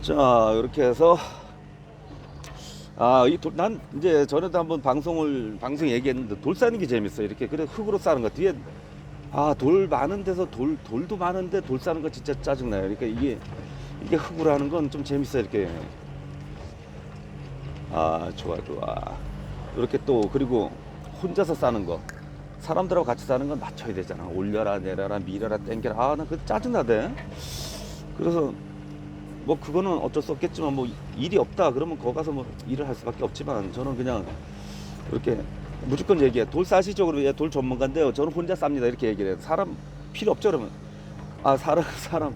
자 이렇게 해서 아이난 이제 전에도 한번 방송을 방송 얘기했는데 돌 싸는 게 재밌어 요. 이렇게 그래 흙으로 싸는 거 뒤에 아 돌 많은 데서 돌 돌도 많은데 돌 싸는 거 진짜 짜증나요. 그러니까 이게 이게 흙으로 하는 건 좀 재밌어 요. 이렇게. 아 좋아 좋아. 이렇게 또 그리고 혼자서 싸는 거. 사람들하고 같이 싸는 건 맞춰야 되잖아. 올려라 내려라 밀어라 땡겨라. 아나 그 짜증나대 그래서 뭐 그거는 어쩔 수 없겠지만 뭐 일이 없다 그러면 거기 가서 뭐 일을 할 수밖에 없지만 저는 그냥 이렇게 무조건 얘기해. 돌 싸시죠. 그러면 얘돌 전문가인데요. 저는 혼자 쌉니다. 이렇게 얘기를 해요. 사람 필요 없죠 그러면. 아 사람 사람.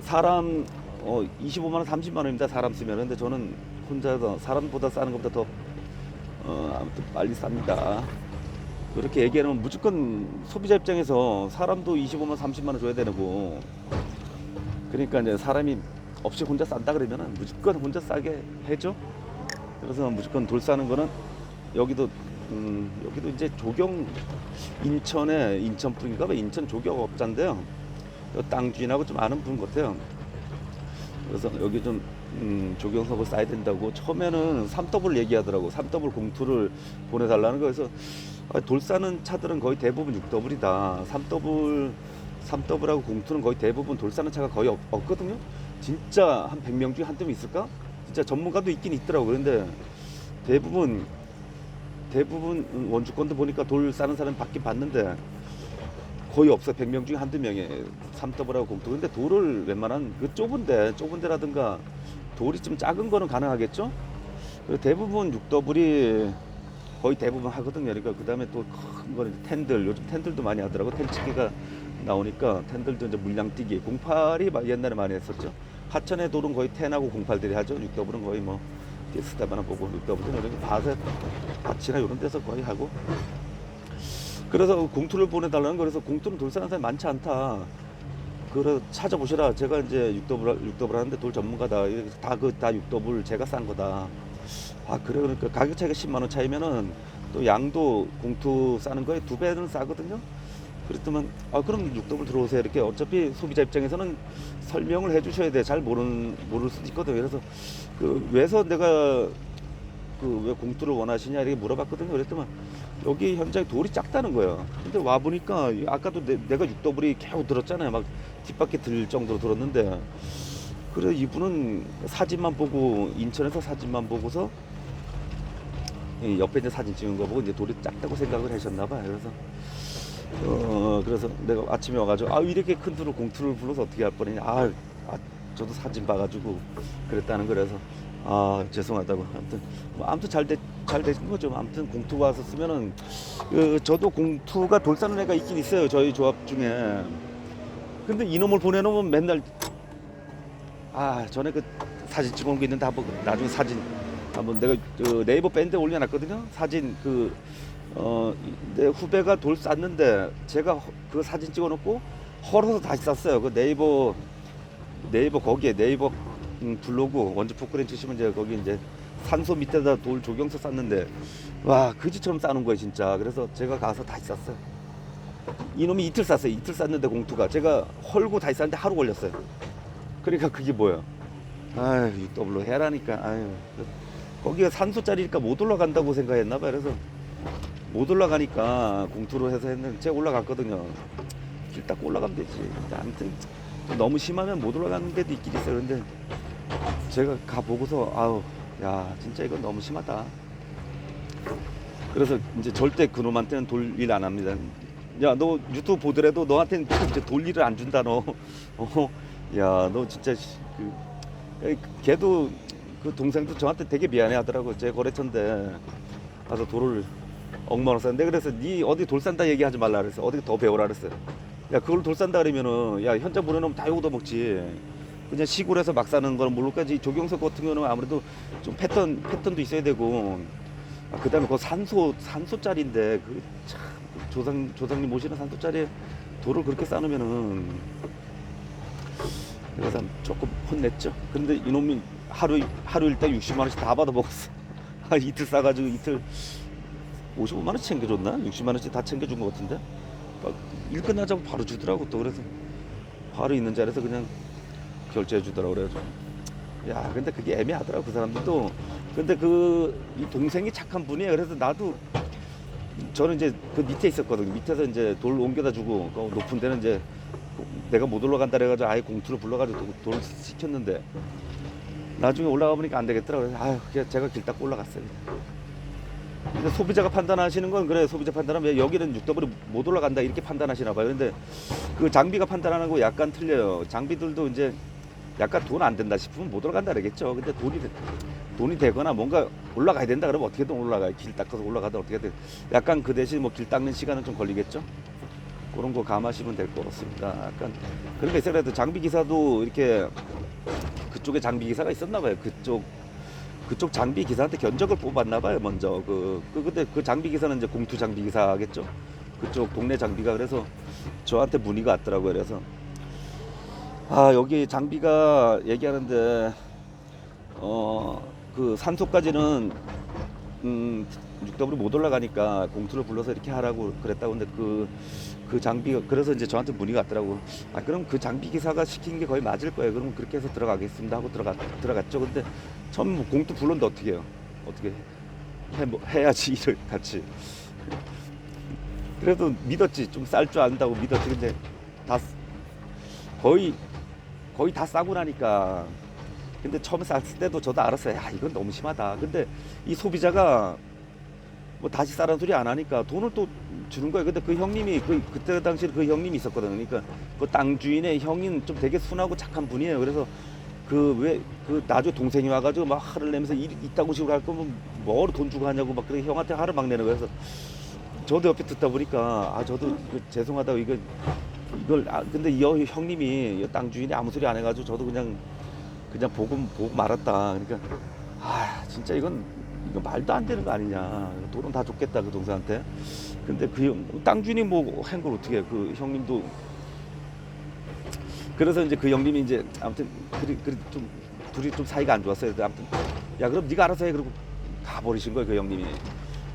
사람 어 25만 원 30만 원입니다 사람 쓰면 근데 저는 혼자서 사람보다 싸는 것보다 더 어, 아무튼 빨리 쌉니다. 그렇게 얘기하면 무조건 소비자 입장에서 사람도 25만 30만 원 줘야 되고 그러니까 이제 사람이 없이 혼자 싼다 그러면은 무조건 혼자 싸게 해줘. 그래서 무조건 돌 싸는 거는 여기도 음, 여기도 이제 조경 인천에 인천 분인가 봐 인천 조경 업자인데요. 그땅 주인하고 좀 아는 분 같아요. 그래서 여기 좀 음, 조경석을 쌓아야 된다고 처음에는 3더블 얘기하더라고 3더블 공투를 보내달라는 거에서 아, 돌 싸는 차들은 거의 대부분 6더블이다 3더블 3더블하고 공투는 거의 대부분 돌 싸는 차가 거의 없, 없거든요? 진짜 한 100명 중에 한 뜸이 있을까? 진짜 전문가도 있긴 있더라고. 그런데 대부분 대부분 원주권도 보니까 돌 싸는 사람 받긴 봤는데 거의 없어 100명 중에 한두 명이 3더블하고 공투. 근데 돌을 웬만한 그 좁은데 좁은 데라든가 돌이 좀 작은 거는 가능하겠죠? 그리고 대부분 6더블이 거의 대부분 하거든요. 그러니까 그 다음에 또 큰 거는 텐들. 요즘 텐들도 많이 하더라고. 텐치기가 나오니까 텐들도 이제 물량 뛰기 08이 마- 옛날에 많이 했었죠 하천의 돌은 거의 텐하고 08들이 하죠 6더블은 거의 뭐 스타바나 보고 6더블은 이렇게 바세 밭이나 이런 데서 거의 하고 그래서 공투를 보내달라는 거 그래서 공투는 돌 사는 사람이 많지 않다. 그래 찾아보시라. 제가 이제 육더블 육더블 하는데 돌 전문가다. 다그다 육더블 제가 싼 거다. 아 그래 그러니까 가격 차이가 10만 원 차이면은 또 양도 공투 싸는 거에 두 배는 싸거든요. 그랬더만 아 그럼 육더블 들어오세요. 이렇게 어차피 소비자 입장에서는 설명을 해주셔야 돼. 잘 모르는 모를 수도 있거든. 그래서 그 왜서 내가 그 왜 공투를 원하시냐 이렇게 물어봤거든요. 그랬더만 여기 현장에 돌이 작다는 거예요. 근데 와 보니까 아까도 내, 내가 육더블이 겨우 들었잖아요. 막 뒷바퀴 들 정도로 들었는데 그래 이분은 사진만 보고 인천에서 사진만 보고서 이 옆에 있는 사진 찍은 거 보고 이제 돌이 작다고 생각을 하셨나 봐요. 그래서 어 그래서 내가 아침에 와가지고 아 이렇게 큰 돌을 공투를 불러서 어떻게 할 뻔했냐. 아, 아 저도 사진 봐가지고 그랬다는 거라서. 아 죄송하다고. 아무튼 뭐 아무튼 잘돼 잘 되신 거죠. 아무튼 공투 와서 쓰면은 그 저도 공투가 돌 싸는 애가 있긴 있어요 저희 조합 중에. 근데 이놈을 보내놓으면 맨날 아 전에 그 사진 찍어놓은 게 있는데 한번 그 나중에 사진 한번 내가 그 네이버 밴드에 올려놨거든요. 사진 그 어, 내 후배가 돌 쌌는데 제가 허- 그 사진 찍어놓고 헐어서 다시 쌌어요. 그 네이버 네이버 거기에 네이버 음, 블로그 원주 포크렌 치시면 이제 거기 이제 산소 밑에다 돌 조경서 쌌는데 와 그지처럼 싸는 거예요 진짜. 그래서 제가 가서 다시 쌌어요. 이놈이 이틀 쌌어요. 이틀 쌌는데 공투가. 제가 헐고 다시 쌌는데 하루 걸렸어요. 그러니까 그게 뭐예요? 아유 이 더블로 해라니까. 아유 거기가 산소짜리니까 못 올라간다고 생각했나 봐요. 그래서 못 올라가니까 공투로 해서 했는데 제가 올라갔거든요. 길 닦고 올라가면 되지. 아무튼 너무 심하면 못 올라가는 데도 있긴 있어요. 근데 제가 가 보고서 아우 야 진짜 이건 너무 심하다. 그래서 이제 절대 그놈한테는 돌 일 안 합니다. 야 너 유튜브 보더라도 너한테는 이제 돌 일을 안 준다 너야너 진짜 씨, 그 에이, 걔도 그 동생도 저한테 되게 미안해 하더라고 제 거래처인데. 가서 돌을 엉망으로 쌌는데 그래서 니 어디 돌 산다 얘기하지 말라 그랬어 어디 더 배우라 그랬어요 야 그걸 돌 산다 그러면은 야 현장 보내놓으면 다 요거 먹지 그냥 시골에서 막 사는 거는 물론까지 조경석 같은 경우는 아무래도 좀 패턴 패턴도 있어야 되고 아, 그다음에 그 산소 산소짜리인데 그 참 조상 조상님 모시는 산소짜리 돌을 그렇게 싸놓으면은 그래서 조금 혼냈죠. 근데 이놈이 하루 하루 일당 60만 원씩 다 받아 먹었어. 아, 이틀 싸가지고 이틀 55만 원 챙겨줬나? 60만 원씩 다 챙겨준 것 같은데? 막일 끝나자고 바로 주더라고 또 그래서. 바로 있는 자리에서 그냥 결제해 주더라고 그래가지고. 야 근데 그게 애매하더라고 그 사람들도. 근데 그 이 동생이 착한 분이에요. 그래서 나도 저는 이제 그 밑에 있었거든요. 밑에서 이제 돌 옮겨다 주고 그 높은 데는 이제 내가 못 올라간다 그래가지고 아예 공투를 불러가지고 도- 돌을 시켰는데 나중에 올라가 보니까 안 되겠더라고. 그래서 아유 제가 길 닦고 올라갔어요 근데 소비자가 판단하시는 건 그래 소비자 판단하면 여기는 6W 못 올라간다 이렇게 판단하시나 봐요. 근데 그 장비가 판단하는 거 약간 틀려요. 장비들도 이제 약간 돈 안 된다 싶으면 못 올라간다 그러겠죠. 근데 돈이 되- 돈이 되거나 뭔가 올라가야 된다 그러면 어떻게든 올라가요. 길 닦아서 올라가든 어떻게든. 약간 그 대신 뭐 길 닦는 시간은 좀 걸리겠죠? 그런 거 감하시면 될 것 같습니다. 약간 그런 게 있어요. 그래도 장비 기사도 이렇게 그쪽에 장비 기사가 있었나 봐요. 그쪽 그쪽 장비 기사한테 견적을 뽑았나 봐요 먼저. 그, 그 근데 그 장비 기사는 이제 공투 장비 기사겠죠. 그쪽 동네 장비가 그래서 저한테 문의가 왔더라고요. 그래서 아 여기 장비가 얘기하는데 어 그 산소까지는 음 6W 못 올라가니까 공투를 불러서 이렇게 하라고 그랬다고 근데 그 그 장비가 그래서 이제 저한테 문의가 왔더라고. 아 그럼 그 장비 기사가 시킨 게 거의 맞을 거예요. 그럼 그렇게 해서 들어가겠습니다 하고 들어가 들어갔죠. 근데 처음 뭐 공투 불렀는데 어떻게 해요? 어떻게 해, 뭐, 해야지 일을 같이. 그래도 믿었지. 좀 쌀 줄 안다고 믿었지. 근데 다 쓰- 거의 거의 다 싸고 나니까. 근데 처음에 쌌을 때도 저도 알았어요. 야 이건 너무 심하다. 근데 이 소비자가 뭐 다시 싸라는 소리 안 하니까 돈을 또 주는 거예요. 근데 그 형님이 그 그때 당시에 그 형님이 있었거든요. 그러니까 그 땅 주인의 형인 좀 되게 순하고 착한 분이에요. 그래서 그 왜그 나중에 동생이 와가지고 막 화를 내면서 일 이따구 식으로 할 거면 뭐로 돈 주고 하냐고 막 그렇게 형한테 화를 막 내는 거예요. 그래서 저도 옆에 듣다 보니까 아 저도 그 죄송하다고 이거 이걸 아 근데 이 형- 형님이 이땅 주인이 아무 소리 안 해가지고 저도 그냥 그냥 보고 보고 말았다. 그러니까 아 진짜 이건 이거 말도 안 되는 거 아니냐 돈은 다 줬겠다 그 동생한테 근데 그땅 주인이 뭐한 걸 어떻게 해. 그 형님도 그래서 이제 그 형님이 이제 아무튼 그리 그리 좀 둘이 좀 사이가 안 좋았어요. 아무튼 야 그럼 네가 알아서 해 그러고 가버리신 거예요 그 형님이.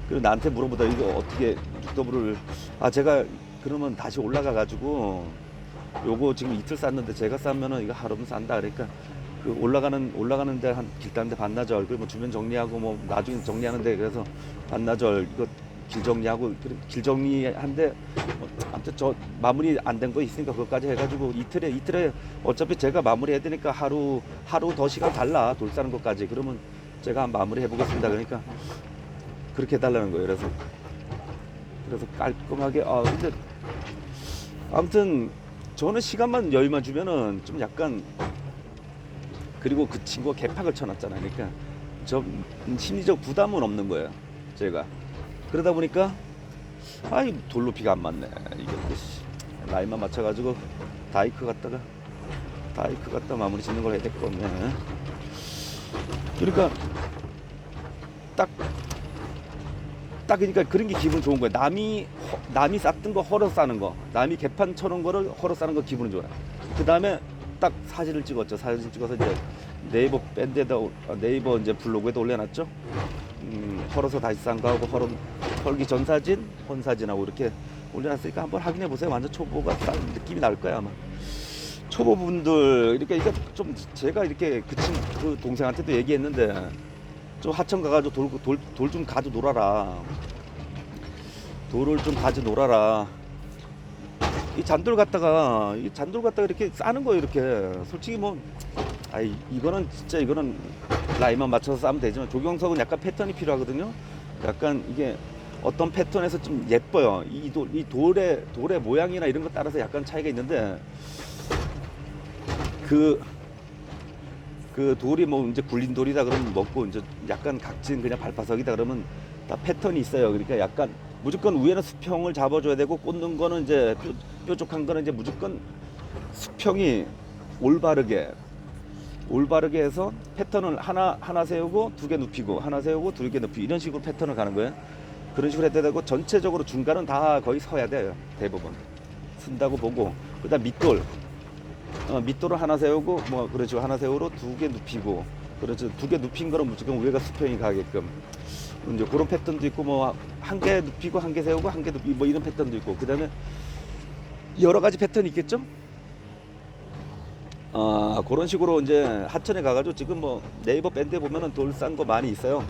그리고 나한테 물어보다 이거 어떻게 육더블을 아 제가 그러면 다시 올라가 가지고 요거 지금 이틀 쌌는데 제가 싸면은 이거 하루면 싼다 그러니까 그 올라가는 올라가는데 한 길다는데 반나절 그리고 뭐 주변 정리하고 뭐 나중에 정리하는데 그래서 반나절 이거 길 정리하고 길 정리한데 뭐 아무튼 저 마무리 안 된 거 있으니까 그것까지 해가지고 이틀에 이틀에 어차피 제가 마무리 해야 되니까 하루 하루 더 시간 달라. 돌 싸는 것까지. 그러면 제가 한 마무리 해보겠습니다. 그러니까 그렇게 해달라는 거예요. 그래서 그래서 깔끔하게. 아 근데 아무튼 저는 시간만 여유만 주면은 좀 약간 그리고 그 친구가 개팍을 쳐놨잖아요. 그러니까 저 심리적 부담은 없는 거예요 제가. 그러다 보니까 아이 돌 높이가 안 맞네. 이게 라인만 맞춰가지고 다이크 갖다가 다이크 갖다 마무리 짓는 걸 해야 될것 같네. 그러니까 딱 딱 그러니까 그런 게 기분 좋은 거야 남이 허- 남이 쌌던 거 헐어 싸는 거 남이 개판 쳐놓은 거를 헐어 싸는 거 기분은 좋아요. 그 다음에 딱 사진을 찍었죠 사진 찍어서 이제 네이버 밴드에다 올- 아, 네이버 이제 블로그에도 올려놨죠 음, 헐어서 다시 싼 거하고 헐어 헐기 전 사진, 본 사진하고 이렇게 올려놨으니까 한번 확인해 보세요. 완전 초보가 딱 느낌이 날 거야 아마. 초보분들 이렇게 이게 좀 제가 이렇게 그 친 그 동생한테도 얘기했는데 좀 하천 가가지고 돌 돌 좀 가져 놀아라. 돌을 좀 가져 놀아라. 이 잔돌 갖다가 이 잔돌 갖다가 이렇게 싸는 거예요 이렇게 솔직히 뭐 아이 이거는 진짜 이거는 라인만 맞춰서 싸면 되지만 조경석은 약간 패턴이 필요하거든요. 약간 이게 어떤 패턴에서 좀 예뻐요. 이, 돌, 이 돌의 돌의 모양이나 이런 것 따라서 약간 차이가 있는데 그, 그 돌이 뭐 이제 굴린 돌이다 그러면 먹고 이제 약간 각진 그냥 발파석이다 그러면 다 패턴이 있어요. 그러니까 약간 무조건 위에는 수평을 잡아줘야 되고 꽂는 거는 이제 뾰, 뾰족한 거는 이제 무조건 수평이 올바르게 올바르게 해서 패턴을 하나 하나 세우고 두 개 눕히고 하나 세우고 두 개 눕히고 이런 식으로 패턴을 가는 거예요. 그런 식으로 해야 되고 전체적으로 중간은 다 거의 서야 돼요. 대부분. 쓴다고 보고. 그다음 밑돌. 어, 밑돌을 하나 세우고 뭐 그렇죠 하나 세우고 두개 눕히고. 그렇죠. 두 개 눕힌 거는 무조건 위에가 수평이 가게끔. 이제 그런 패턴도 있고 뭐 한 개 눕히고 한 개 세우고 한 개 눕히고 뭐 이런 패턴도 있고. 그다음에 여러 가지 패턴이 있겠죠. 아 그런 식으로 이제 하천에 가가지고 지금 뭐 네이버 밴드에 보면은 돌 싼 거 많이 있어요.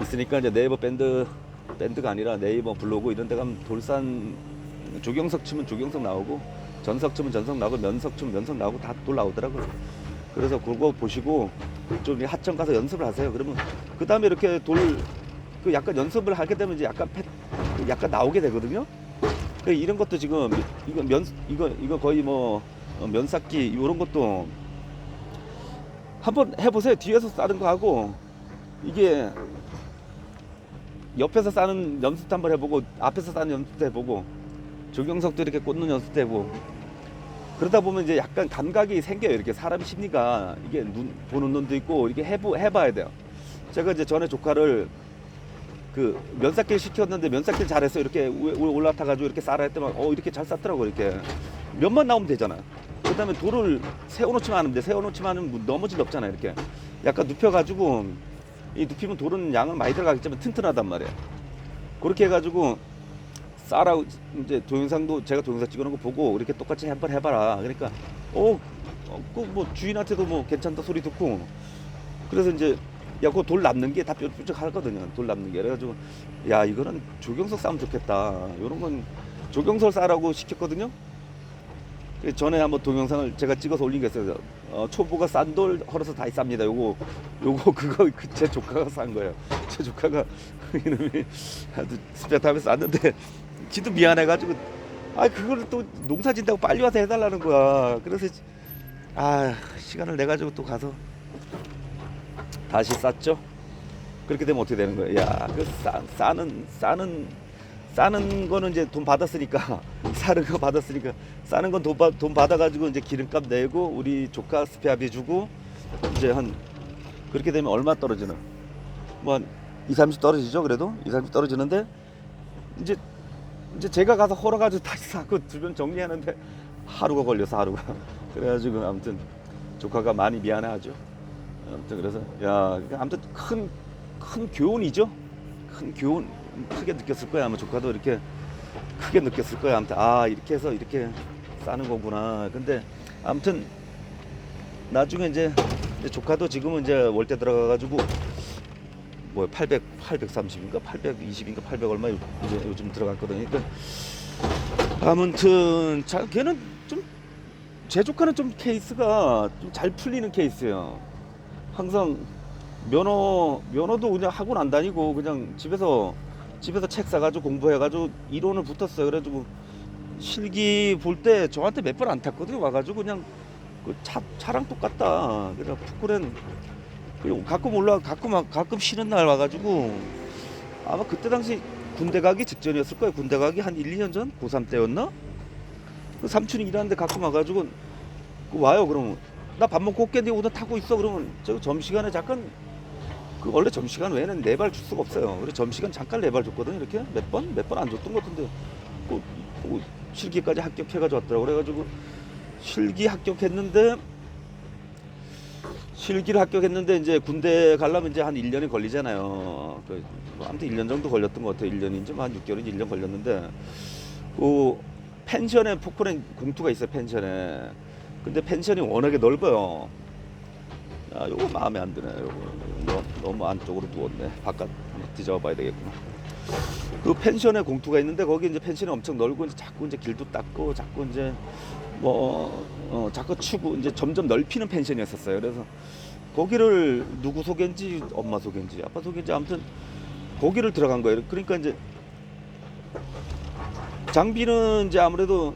있으니까 이제 네이버 밴드 밴드가 아니라 네이버 블로그 이런 데 가면 돌산 조경석 치면 조경석 나오고 전석 치면 전석 나오고 면석 치면 면석 나오고 다 돌 나오더라고요. 그래서 그거 보시고 좀이 하천 가서 연습을 하세요. 그러면 그 다음에 이렇게 돌 그 약간 연습을 하게 되면 이제 약간 패, 그 약간 나오게 되거든요. 그 이런 것도 지금 이거 면 이거 이거 거의 뭐 어, 면쌓기 이런 것도 한번 해보세요. 뒤에서 싸는 거 하고 이게 옆에서 싸는 연습도 한번 해보고 앞에서 싸는 연습도 해보고 조경석도 이렇게 꽂는 연습도 해보고 그러다 보면 이제 약간 감각이 생겨요. 이렇게 사람 심리가 이게 눈 보는 눈도 있고 이렇게 해보 해봐야 돼요. 제가 이제 전에 조카를 그 면쌓기를 시켰는데 면쌓기를 잘해서 이렇게 올라타가지고 이렇게 쌀아 했더만 어 이렇게 잘 쌌더라고 이렇게 면만 나오면 되잖아. 그다음에 돌을 세워놓지만 않으면 돼. 세워놓지만 않으면 뭐 넘어질 리 없잖아 이렇게. 약간 눕혀가지고 이 눕히면 돌은 양은 많이 들어가겠지만 튼튼하단 말이야. 그렇게 해가지고 쌀하고 이제 동영상도 제가 동영상 찍어놓은 거 보고 이렇게 똑같이 한번 해봐라. 그러니까 어그뭐 주인한테도 뭐 괜찮다 소리 듣고 그래서 이제 야, 그거 돌 남는 게 다 뾰족하거든요. 돌 남는 게. 그래가지고, 야, 이거는 조경석 싸면 좋겠다. 요런 건 조경석 싸라고 시켰거든요. 그 전에 한번 동영상을 제가 찍어서 올린 게 있어요. 어, 초보가 싼 돌 헐어서 다이 쌉니다. 요거, 요거, 그거, 그 제 조카가 싼 거예요. 제 조카가 이놈이 아주 스페타면서 쌌는데, 지도 미안해가지고, 아, 그거를 또 농사 진다고 빨리 와서 해달라는 거야. 그래서, 아, 시간을 내가지고 또 가서 다시 쌌죠. 그렇게 되면 어떻게 되는 거예요? 야, 그 싸, 싸는 싸는 싸는 거는 이제 돈 받았으니까 싸는 거 받았으니까 싸는 건 돈 돈 받아가지고 이제 기름값 내고 우리 조카 스페아비 주고 이제 한 그렇게 되면 얼마 떨어지는? 뭐한 2, 30 떨어지죠. 그래도 2, 30 떨어지는데 이제 이제 제가 가서 헐어가지고 다시 사고 주변 정리하는데 하루가 걸려서 하루가 그래가지고 아무튼 조카가 많이 미안해하죠. 아무튼 그래서 야 그러니까 아무튼 큰 큰 교훈이죠. 큰 교훈 크게 느꼈을 거야 아마 조카도 이렇게 크게 느꼈을 거야 아무튼 아 이렇게 해서 이렇게 싸는 거구나. 근데 아무튼 나중에 이제, 이제 조카도 지금은 이제 월대 들어가가지고 뭐 800, 830인가 820인가 800 얼마 요- 이제 요즘 들어갔거든요. 그러니까 아무튼 자 걔는 좀 제 조카는 좀 케이스가 좀 잘 풀리는 케이스예요. 항상 면허 면허도 그냥 학원 안 다니고 그냥 집에서 집에서 책 사가지고 공부해가지고 이론을 붙었어요. 그래가지고 실기 볼 때 저한테 몇 번 안 탔거든요. 와가지고 그냥 그 차, 차랑 똑같다. 그래서 푸꾸렌 그리고 가끔 올라 가끔 와- 가끔 쉬는 날 와가지고 아마 그때 당시 군대 가기 직전이었을 거예요. 군대 가기 한 1, 2년 전 고3 때였나? 그 삼촌이 일하는데 가끔 와가지고 그 와요. 그러면 나 밥 먹고 올게. 네 오늘 타고 있어. 그러면 저 점심시간에 잠깐 그 원래 점심시간 외에는 네 발 줄 수가 없어요. 그래서 점심시간 잠깐 네 발 줬거든요. 이렇게 몇 번? 몇 번 안 줬던 것 같은데 그, 그 실기까지 합격해가지고 왔더라고. 그래가지고 실기 합격했는데 실기를 합격했는데 이제 군대 가려면 이제 한 1년이 걸리잖아요. 그, 뭐 아무튼 1년 정도 걸렸던 것 같아요. 1년인지 뭐한 6개월인지 1년 걸렸는데 그 펜션에 포크랭 공투가 있어요. 펜션에. 근데 펜션이 워낙에 넓어요. 아, 요거 마음에 안 드네. 요거 너무, 너무 안쪽으로 누웠네. 바깥 뒤져봐 봐야 되겠구나. 그 펜션에 공투가 있는데 거기 이제 펜션이 엄청 넓고 이제 자꾸 이제 길도 닦고 자꾸 이제 뭐 어, 자꾸 치고 이제 점점 넓히는 펜션이었었어요. 그래서 거기를 누구 소개인지 엄마 소개인지 아빠 소개인지 아무튼 거기를 들어간 거예요. 그러니까 이제 장비는 이제 아무래도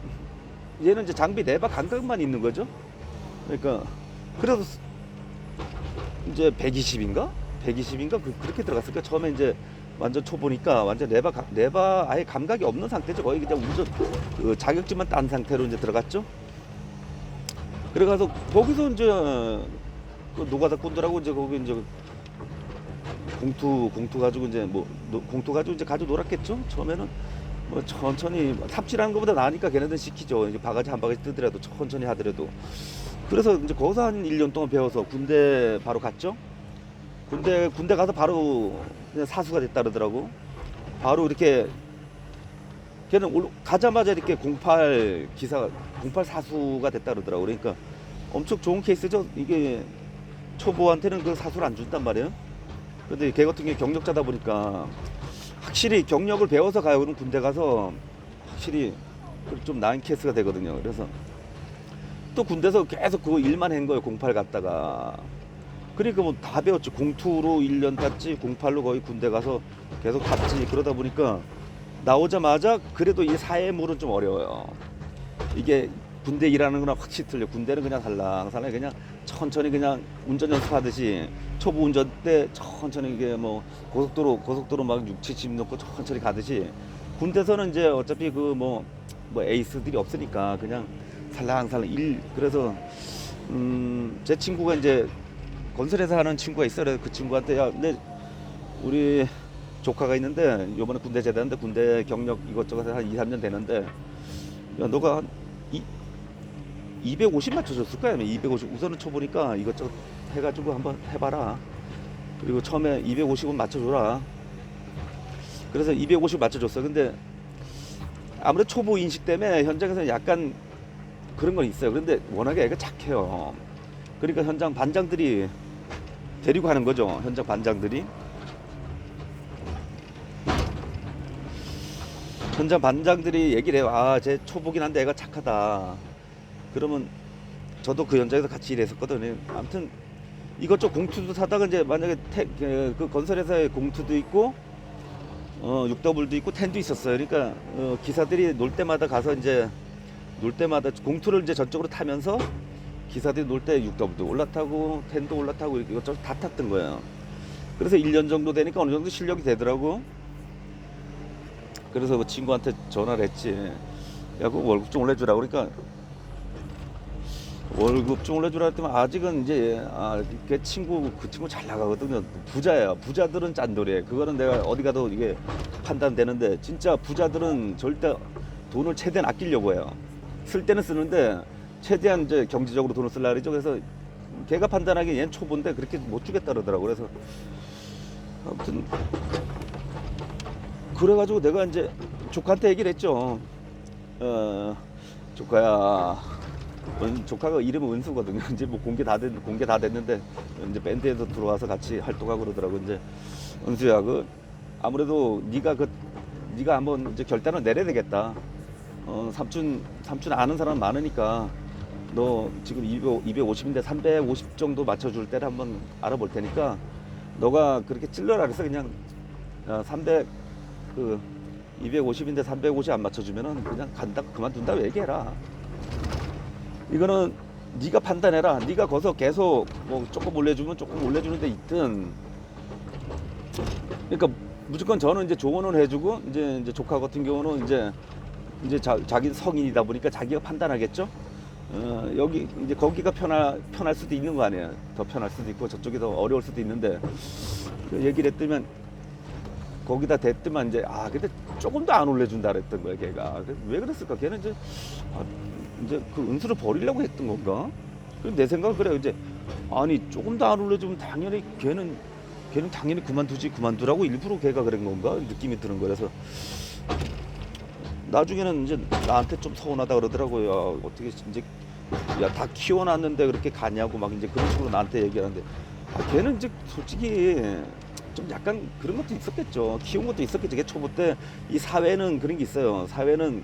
얘는 이제 장비 내박 감각만 있는 거죠. 그러니까 그래서 이제 120인가? 120인가? 그, 그렇게 들어갔을까? 처음에 이제 완전 초보니까 완전 레바 가- 레바 아예 감각이 없는 상태죠. 거의 그냥 운전 그 자격증만 딴 상태로 이제 들어갔죠. 그래가서 거기서 이제 그 노가다 꾼들하고 이제 거기 이제 공투 공투 가지고 이제 뭐 노- 공투 가지고 이제 가지고 놀았겠죠? 처음에는 뭐 천천히 삽질하는 것보다 나으니까 걔네들 시키죠 이제 바가지 한 바가지 뜨더라도 천천히 하더라도 그래서 이제 거기서 한 1년 동안 배워서 군대 바로 갔죠 군대 군대 가서 바로 그냥 사수가 됐다 그러더라고. 바로 이렇게 걔는 올- 가자마자 이렇게 08 기사 08 사수가 됐다 그러더라고. 그러니까 엄청 좋은 케이스죠. 이게 초보한테는 그 사수를 안 준단 말이에요. 근데 걔 같은 게 경력자다 보니까 확실히 경력을 배워서 가요. 그럼 군대 가서 확실히 좀 나은 케이스가 되거든요. 그래서 또 군대에서 계속 그거 일만 한 거예요. 08 갔다가. 그러니까 뭐 다 배웠지. 02로 1년 탔지. 08로 거의 군대 가서 계속 탔지. 그러다 보니까 나오자마자 그래도 이 사회물은 좀 어려워요. 이게 군대 일하는 거랑 확실히 틀려. 군대는 그냥 살랑살랑 그냥 천천히 그냥 운전 연습하듯이 초보 운전 때 천천히 이게 뭐 고속도로 고속도로 막 6, 70 놓고 천천히 가듯이 군대에서는 이제 어차피 그뭐뭐 에이스들이 없으니까 그냥 살랑살랑 일 그래서 음 제 친구가 이제 건설회사 하는 친구가 있어요. 그 친구한테 야 근데 우리 조카가 있는데 요번에 군대 제대한데 군대 경력 이것저것 한 2, 3년 되는데 야 너가 한 이, 250 맞춰줬을 거야. 250 우선은 쳐보니까 이것저것 해가지고 한번 해봐라. 그리고 처음에 250은 맞춰줘라. 그래서 250 맞춰줬어. 근데 아무래도 초보 인식 때문에 현장에서 약간 그런 건 있어요. 그런데 워낙에 애가 착해요. 그러니까 현장 반장들이 데리고 가는 거죠. 현장 반장들이. 현장 반장들이 얘기를 해요. 아, 쟤 초보긴 한데 애가 착하다. 그러면 저도 그 현장에서 같이 일했었거든요. 아무튼 이것저것 공투도 사다가 이제 만약에 태, 그, 그 건설회사에 공투도 있고 어, 6더블도 있고 텐도 있었어요. 그러니까 어, 기사들이 놀 때마다 가서 이제 놀 때마다 공투를 이제 저쪽으로 타면서 기사들이 놀 때 6더블도 올라타고 텐도 올라타고 이것저것 다 탔던 거예요. 그래서 1년 정도 되니까 어느 정도 실력이 되더라고. 그래서 그 친구한테 전화를 했지. 야, 그 월급 좀 올려주라. 그러니까 월급 좀 올려주라 했더니 아직은 이제 아, 그 친구 그 친구 잘 나가거든요. 부자야. 부자들은 짠돌이에요. 그거는 내가 어디 가도 이게 판단되는데 진짜 부자들은 절대 돈을 최대한 아끼려고 해요. 쓸 때는 쓰는데 최대한 이제 경제적으로 돈을 쓸라 그러죠. 그래서 걔가 판단하기엔 얘는 초보인데 그렇게 못 주겠다 그러더라고. 그래서 아무튼 그래가지고 내가 이제 조카한테 얘기를 했죠. 어, 조카야. 은, 조카가 이름은 은수거든요. 이제 뭐 공개 다 됐, 공개 다 됐는데 이제 밴드에도 들어와서 같이 활동하고 그러더라고. 이제 은수야, 그 아무래도 네가 그 네가 한번 이제 결단을 내려야 되겠다. 어, 삼촌 삼촌 아는 사람 많으니까 너 지금 200, 250인데 350 정도 맞춰줄 때를 한번 알아볼 테니까 너가 그렇게 찔러라 그래서 그냥 어, 300 그 250인데 350 안 맞춰주면은 그냥 간다 그만둔다고 얘기해라. 이거는 네가 판단해라. 네가 거기서 계속 뭐 조금 올려주면 조금 올려주는 데 있든. 그러니까 무조건 저는 이제 조언을 해주고 이제 이제 조카 같은 경우는 이제 이제 자, 자기 성인이다 보니까 자기가 판단하겠죠. 어, 여기 이제 거기가 편할 편할 수도 있는 거 아니에요. 더 편할 수도 있고 저쪽이 더 어려울 수도 있는데 그 얘기를 했더면 거기다 댔더만 이제 아 근데 조금도 안 올려준다 그랬던 거야 걔가 왜 그랬을까 걔는 이제 아, 이제 그 은수를 버리려고 했던 건가 그내 생각은 그래 이제 아니 조금도 안 올려주면 당연히 걔는 걔는 당연히 그만두지 그만두라고 일부러 걔가 그런 건가 느낌이 드는 거라서 나중에는 이제 나한테 좀 서운하다 그러더라고요 어떻게 이제 야 다 키워놨는데 그렇게 가냐고 막 이제 그런 식으로 나한테 얘기하는데 아, 걔는 이제 솔직히 좀 약간 그런 것도 있었겠죠. 키운 것도 있었겠죠. 걔 초보 때 이 사회는 그런 게 있어요. 사회는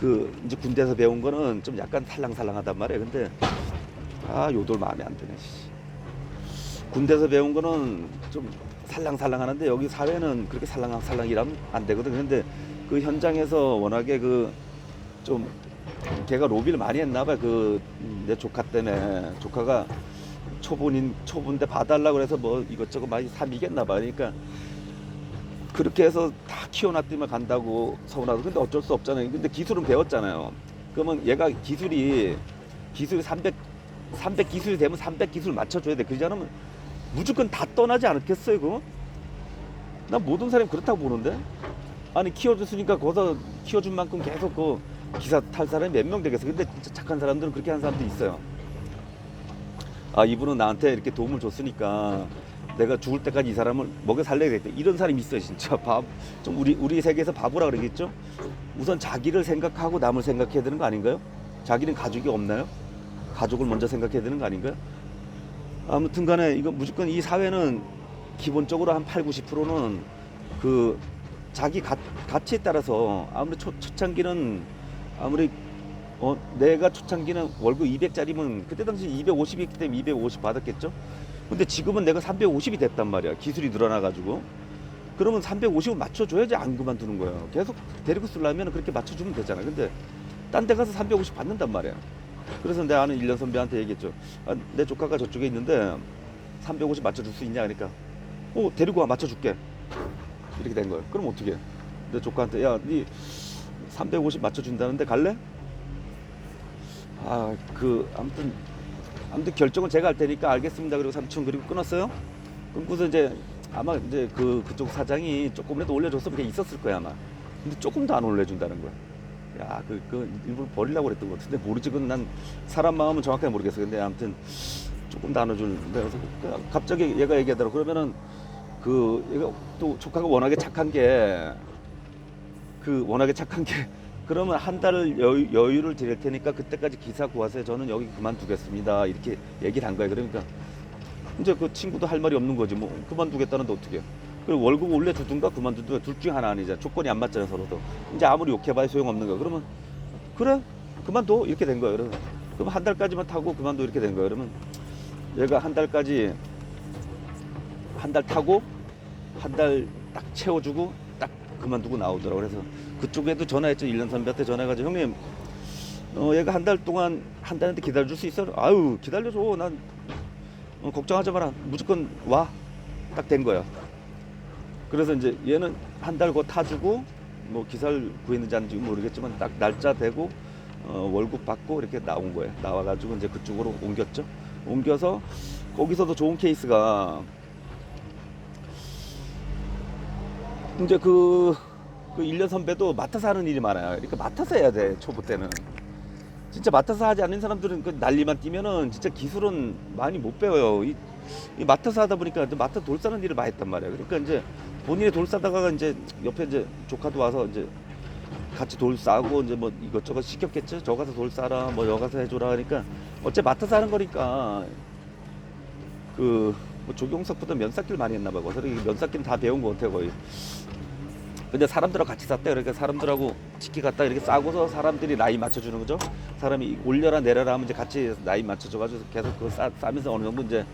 그 이제 군대에서 배운 거는 좀 약간 살랑살랑하단 말이에요. 근데 아 요돌 마음에 안 드네. 씨. 군대에서 배운 거는 좀 살랑살랑하는데 여기 사회는 그렇게 살랑살랑이라면 안 되거든. 근데 그 현장에서 워낙에 그 좀 걔가 로비를 많이 했나 봐요. 그내 조카 때문에 조카가 초본인 초본데 봐달라고 그래서 뭐 이것저것 많이 사미겠나 봐. 그러니까 그렇게 해서 다 키워놨더니만 간다고 서운하고 근데 어쩔 수 없잖아요. 근데 기술은 배웠잖아요. 그러면 얘가 기술이 기술이 300 300 기술이 되면 300 기술 맞춰줘야 돼. 그러지 않으면 무조건 다 떠나지 않겠어요, 그거? 난 모든 사람이 그렇다고 보는데. 아니 키워줬으니까 거기서 키워준 만큼 계속 그 기사 탈 사람이 몇 명 되겠어. 근데 진짜 착한 사람들은 그렇게 하는 사람도 있어요. 아 이분은 나한테 이렇게 도움을 줬으니까 내가 죽을 때까지 이 사람을 먹여 살려야겠다 이런 사람이 있어요 진짜 밥 좀 우리 우리 세계에서 바보라 그러겠죠 우선 자기를 생각하고 남을 생각해야 되는 거 아닌가요 자기는 가족이 없나요 가족을 먼저 생각해야 되는 거 아닌가요? 아무튼 간에 이거 무조건 이 사회는 기본적으로 한 8, 90%는 그 자기 가, 가치에 따라서 아무리 초, 초창기는 아무리 어, 내가 초창기는 월급 200짜리면 그때 당시 250이기 때문에 250 받았겠죠? 근데 지금은 내가 350이 됐단 말이야. 기술이 늘어나가지고. 그러면 350을 맞춰줘야지 안 그만두는 거예요. 계속 데리고 쓰려면 그렇게 맞춰주면 되잖아. 근데 딴 데 가서 350 받는단 말이야. 그래서 내 아는 1년 선배한테 얘기했죠. 아, 내 조카가 저쪽에 있는데 350 맞춰줄 수 있냐 그러니까 어 데리고 와 맞춰줄게. 이렇게 된 거예요. 그럼 어떻게? 해? 내 조카한테 야 니 350 맞춰준다는데 갈래? 아 그 아무튼 아무튼 결정은 제가 할 테니까 알겠습니다. 그리고 삼촌 그리고 끊었어요. 끊고서 이제 아마 이제 그 그쪽 사장이 조금이라도 올려줬으면 그냥 있었을 거야 아마. 근데 조금도 안 올려준다는 거야. 야, 그, 그 일부러 버리려고 그랬던 것 같은데 모르지. 그건 난 사람 마음은 정확하게 모르겠어. 근데 아무튼 조금 더 나눠줄는데 그래서 그 갑자기 얘가 얘기하더라고. 그러면은 그 얘가 또 조카가 워낙에 착한 게 그 워낙에 착한 게 그러면 한 달을 여유, 여유를 드릴 테니까 그때까지 기사 구하세요. 저는 여기 그만두겠습니다. 이렇게 얘기를 한 거예요. 그러니까 이제 그 친구도 할 말이 없는 거지. 뭐 그만두겠다는데 어떻게? 그리고 월급 올려주든가 그만두든가 둘 중에 하나 아니잖아. 조건이 안 맞잖아요 서로도. 이제 아무리 욕해봐야 소용없는 거야. 그러면 그래 그만둬 이렇게 된 거예요. 그러면 그럼 한 달까지만 타고 그만둬 이렇게 된 거예요. 그러면 얘가 한 달까지 한 달 타고 한 달 딱 채워주고 딱 그만두고 나오더라고. 그래서 그쪽에도 전화했죠. 1년 선배한테 전화해가지고 형님 어 얘가 한 달 동안 한 달한테 기다려줄 수 있어? 아유 기다려줘. 난 어, 걱정하지 마라. 무조건 와. 딱 된 거야. 그래서 이제 얘는 한 달 거 타주고 뭐 기사를 구했는지 안 지금 모르겠지만 딱 날짜 되고 어, 월급 받고 이렇게 나온 거예요. 나와가지고 이제 그쪽으로 옮겼죠. 옮겨서 거기서도 좋은 케이스가 이제 그, 그 1년 선배도 맡아서 하는 일이 많아요. 그러니까 맡아서 해야 돼, 초보 때는. 진짜 맡아서 하지 않는 사람들은 그 난리만 뛰면은 진짜 기술은 많이 못 배워요. 이, 이 맡아서 하다 보니까 맡아 돌 싸는 일을 많이 했단 말이에요. 그러니까 이제 본인이 돌 싸다가 이제 옆에 이제 조카도 와서 이제 같이 돌 싸고 이제 뭐 이것저것 시켰겠죠. 저 가서 돌 싸라, 뭐 여 가서 해줘라 하니까 어째 맡아서 하는 거니까 그 뭐 조경석보다 면쌓기를 많이 했나 봐요. 그래서 면 쌓기는 다 배운 것 같아요 거의. 근데 사람들하고 같이 쌌대. 그러니까 사람들하고 치킨 갖다 이렇게 싸고서 사람들이 나이 맞춰주는 거죠. 사람이 올려라 내려라 하면 이제 같이 나이 맞춰줘가지고 계속 그거 싸, 싸면서 어느 정도 이제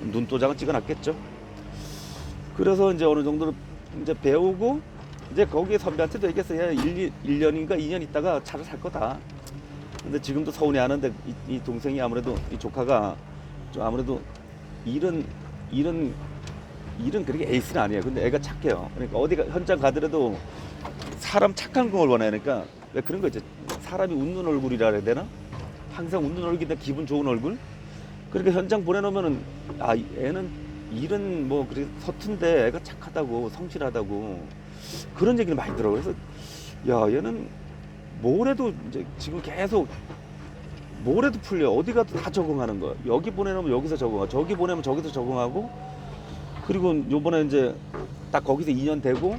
눈도장을 찍어놨겠죠. 그래서 이제 어느 정도 이제 배우고 이제 거기에 선배한테도 얘기했어요. 야, 1, 1년인가 2년 있다가 차를 살 거다. 근데 지금도 서운해 하는데 이, 이 동생이 아무래도 이 조카가 좀 아무래도 일은 일은 일은 그렇게 에이스는 아니에요. 근데 애가 착해요. 그러니까 어디 가 현장 가더라도 사람 착한 걸 원하니까 왜 그런 거 있죠. 사람이 웃는 얼굴이라 해야 되나? 항상 웃는 얼굴인데 기분 좋은 얼굴? 그러니까 현장 보내놓으면은 아 애는 일은 뭐 그렇게 서툰데 애가 착하다고 성실하다고 그런 얘기를 많이 들어. 그래서 야 얘는 뭘 해도 이제 지금 계속 뭘 해도 풀려. 어디 가도 다 적응하는 거야. 여기 보내놓으면 여기서 적응하고 저기 보내면 저기서 적응하고 그리고 요번에 이제 딱 거기서 2년 되고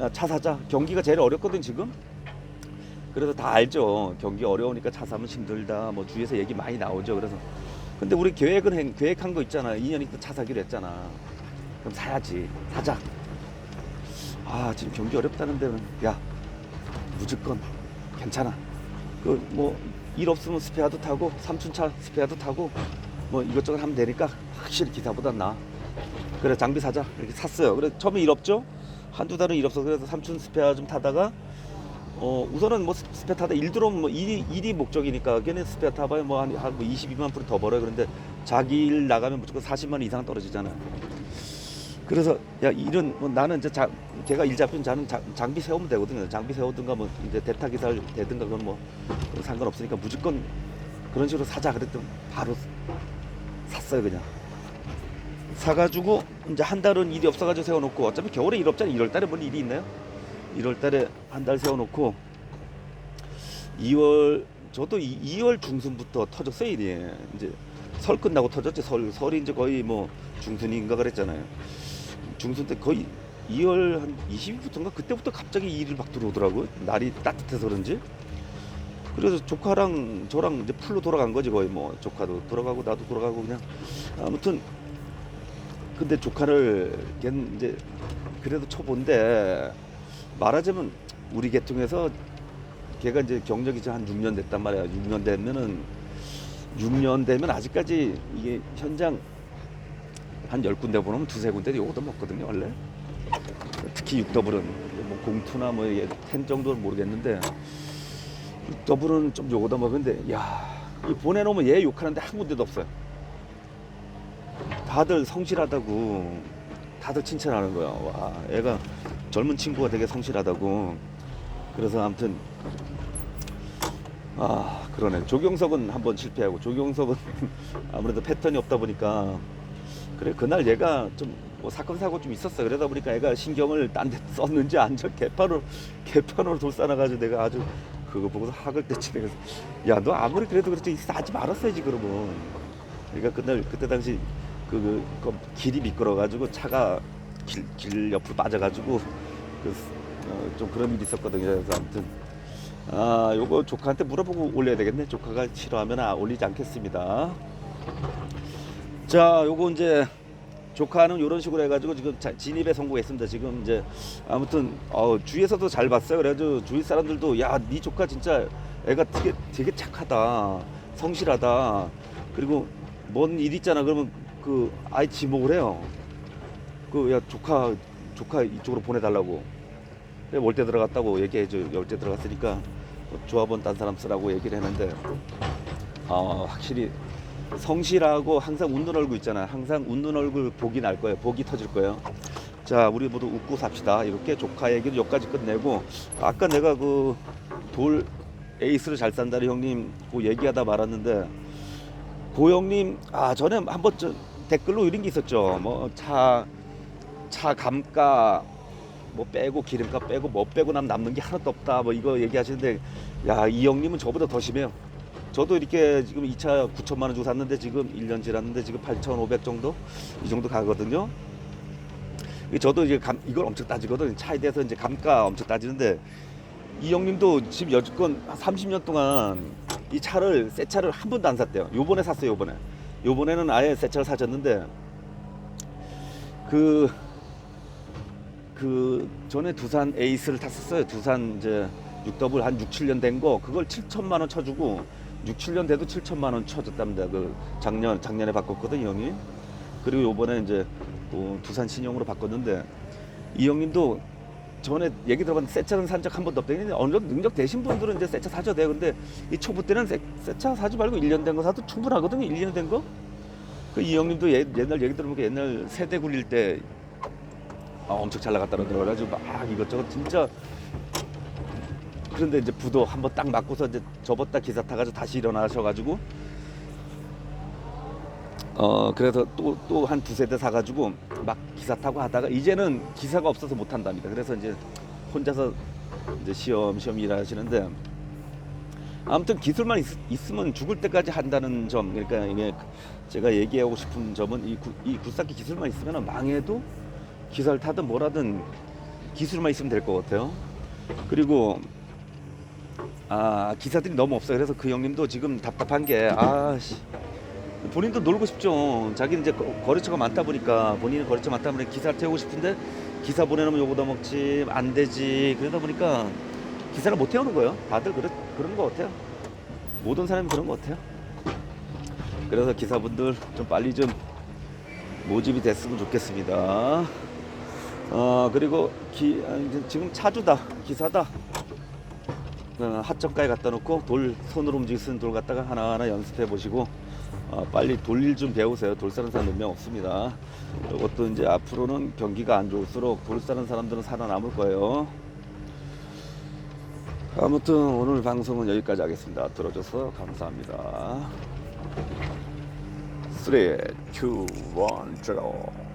야, 차 사자. 경기가 제일 어렵거든 지금. 그래서 다 알죠. 경기 어려우니까 차 사면 힘들다. 뭐 주위에서 얘기 많이 나오죠. 그래서 근데 우리 계획은 행- 계획한 거 있잖아. 2년 있다 차 사기로 했잖아. 그럼 사야지. 사자. 아 지금 경기 어렵다는 데는 야 무조건 괜찮아. 그 뭐 일 없으면 스페아도 타고 삼촌 차 스페아도 타고 뭐 이것저것 하면 되니까 확실히 기사보다 나. 그래 장비 사자 이렇게 샀어요. 그래 처음에 일 없죠. 한두 달은 일 없어 그래서 삼촌 스페아 좀 타다가 어 우선은 뭐 스- 스페 타다 일 들어오면 뭐 일이 일이 목적이니까 걔네 스페 타봐야 뭐한 한 뭐 22만 프로 더 벌어요. 그런데 자기 일 나가면 무조건 40만 원 이상 떨어지잖아. 그래서 야 일은 뭐 나는 이제 자, 걔가 일 잡히면 자는 자- 장비 세우면 되거든요. 장비 세우든가 뭐 이제 대타 기사를 되든가 그건 뭐 상관없으니까 무조건 그런 식으로 사자 그랬더니 바로 샀어요 그냥. 사가지고 이제 한 달은 일이 없어가지고 세워놓고 어차피 겨울에 일 없잖아요. 1월 달에 뭔 일이 있나요? 1월 달에 한 달 세워놓고 2월 저도 2, 월 중순부터 터졌어요 일이 이제 설 끝나고 터졌지 설 설이 이제 거의 뭐 중순인가 그랬잖아요. 중순 때 거의 2월 한 20일부터인가 그때부터 갑자기 일이 막 들어오더라고요. 날이 따뜻해서 그런지. 그래서 조카랑 저랑 이제 풀로 돌아간 거지 거의 뭐 조카도 돌아가고 나도 돌아가고 그냥 아무튼 근데 조카를 걔는 이제 그래도 초보인데 말하자면 우리 계통에서 걔가 이제 경력이 이제 한 6년 됐단 말이야. 6년 되면은 6년 되면 아직까지 이게 현장 한 10군데 보면 두세 군데 요거도 먹거든요, 원래. 특히 육더블은 뭐 공투나 뭐 이게 텐 정도는 모르겠는데 육더블은 좀 요거도 먹는데 야, 이 보내 놓으면 얘 욕하는데 한 군데도 없어요. 다들 성실하다고 다들 칭찬하는 거야. 와, 애가 젊은 친구가 되게 성실하다고. 그래서 아무튼 아 그러네. 조경석은 한번 실패하고 조경석은 아무래도 패턴이 없다 보니까 그래 그날 얘가 좀 뭐 사건 사고 좀 있었어. 그러다 보니까 애가 신경을 딴 데 썼는지 안전 개판으로 개판으로 돌싸나가지고 내가 아주 그거 보고서 학을 때치 내가 야너 아무리 그래도 그렇지 싸지 말았어야지 그러면. 그러니까 그날 그때 당시 그, 그, 그 길이 미끄러가지고 차가 길, 길 옆으로 빠져가지고 그, 어, 좀 그런 일이 있었거든요. 그래서 아무튼 아 요거 조카한테 물어보고 올려야 되겠네. 조카가 싫어하면 아, 올리지 않겠습니다. 자 요거 이제 조카는 이런 식으로 해가지고 지금 자- 진입에 성공했습니다. 지금 이제 아무튼 어, 주위에서도 잘 봤어요. 그래가지고 주위 사람들도 야네 조카 진짜 애가 되게 되게 착하다, 성실하다. 그리고 뭔 일 있잖아. 그러면 그 아이 지목을 해요. 그 야 조카 조카 이쪽으로 보내달라고. 월대 들어갔다고 얘기해줘. 월대 들어갔으니까 조합원 딴 사람 쓰라고 얘기를 했는데 아 확실히 성실하고 항상 웃는 얼굴 있잖아. 항상 웃는 얼굴 복이 날 거예요. 복이 터질 거예요. 자, 우리 모두 웃고 삽시다. 이렇게 조카 얘기를 여기까지 끝내고 아까 내가 그 돌 에이스를 잘 산다는 형님 그 얘기하다 말았는데 고 형님 아 전에 한번 저 댓글로 이런 게 있었죠. 뭐 차 차 감가 뭐 빼고 기름값 빼고 뭐 빼고 남 남는 게 하나도 없다. 뭐 이거 얘기하시는데 야 이 형님은 저보다 더 심해요. 저도 이렇게 지금 2차 9천만 원 주고 샀는데 지금 1년 지났는데 지금 8,500 정도 이 정도 가거든요. 이 저도 이제 감, 이걸 엄청 따지거든. 차에 대해서 이제 감가 엄청 따지는데 이 형님도 지금 여지껏 한 30년 동안 이 차를 새 차를 한 번도 안 샀대요. 요번에 샀어요. 요번에. 요번에는 아예 새 차를 사셨는데 그 그 전에 두산 에이스를 탔었어요. 두산 이제 6더블 한 6, 7년 된 거 그걸 7천만 원 쳐주고 6, 7년 돼도 7천만 원 쳐줬답니다. 그 작년 작년에 바꿨거든 이 형이. 그리고 요번에 이제 또 두산 신형으로 바꿨는데 이 형님도 전에 얘기 들어봤는데 새 차는 산 적 한 번도 없대. 근데 어느 정도 능력 되신 분들은 이제 새차 사줘도 돼요. 근데 이 초보 때는 새차 사지 말고 1년 된 거 사도 충분하거든요. 1년 된 거. 그 이 형님도 옛, 옛날 얘기 들어보니까 옛날 세대 굴릴 때 아, 엄청 잘 나갔다는 그래가지고 막 이것저것 진짜 그런데 이제 부도 한번 딱 맞고서 이제 접었다 기사 타가지고 다시 일어나셔가지고 어 그래서 또 또 한 두세 대 사가지고 막 기사 타고 하다가 이제는 기사가 없어서 못 한답니다. 그래서 이제 혼자서 이제 시험 시험 일하시는데 아무튼 기술만 있, 으면 죽을 때까지 한다는 점 그러니까 이게 제가 얘기하고 싶은 점은 이, 구, 이 굴삭기 기술만 있으면 망해도 기사를 타든 뭐라든 기술만 있으면 될 것 같아요. 그리고 아 기사들이 너무 없어요. 그래서 그 형님도 지금 답답한 게 아씨 본인도 놀고 싶죠. 자기는 이제 거- 거래처가 많다 보니까 본인은 거래처 많다 보니까 기사를 태우고 싶은데 기사 보내놓으면 요거다 먹지 안 되지 그러다 보니까 기사를 못 태우는 거예요. 다들 그런 그런 것 같아요. 모든 사람이 그런 것 같아요. 그래서 기사분들 좀 빨리 좀 모집이 됐으면 좋겠습니다. 어 그리고 기, 아, 지금 차주다 기사다 어, 하점가에 갖다 놓고 돌 손으로 있는 돌 갖다가 하나하나 연습해 보시고 어, 빨리 돌일 좀 배우세요. 돌 사는 사람 몇 명 없습니다. 이것도 이제 앞으로는 경기가 안 좋을수록 돌 사는 사람들은 살아남을 거예요. 아무튼 오늘 방송은 여기까지 하겠습니다. 들어줘서 감사합니다. 3, 2, 1, 0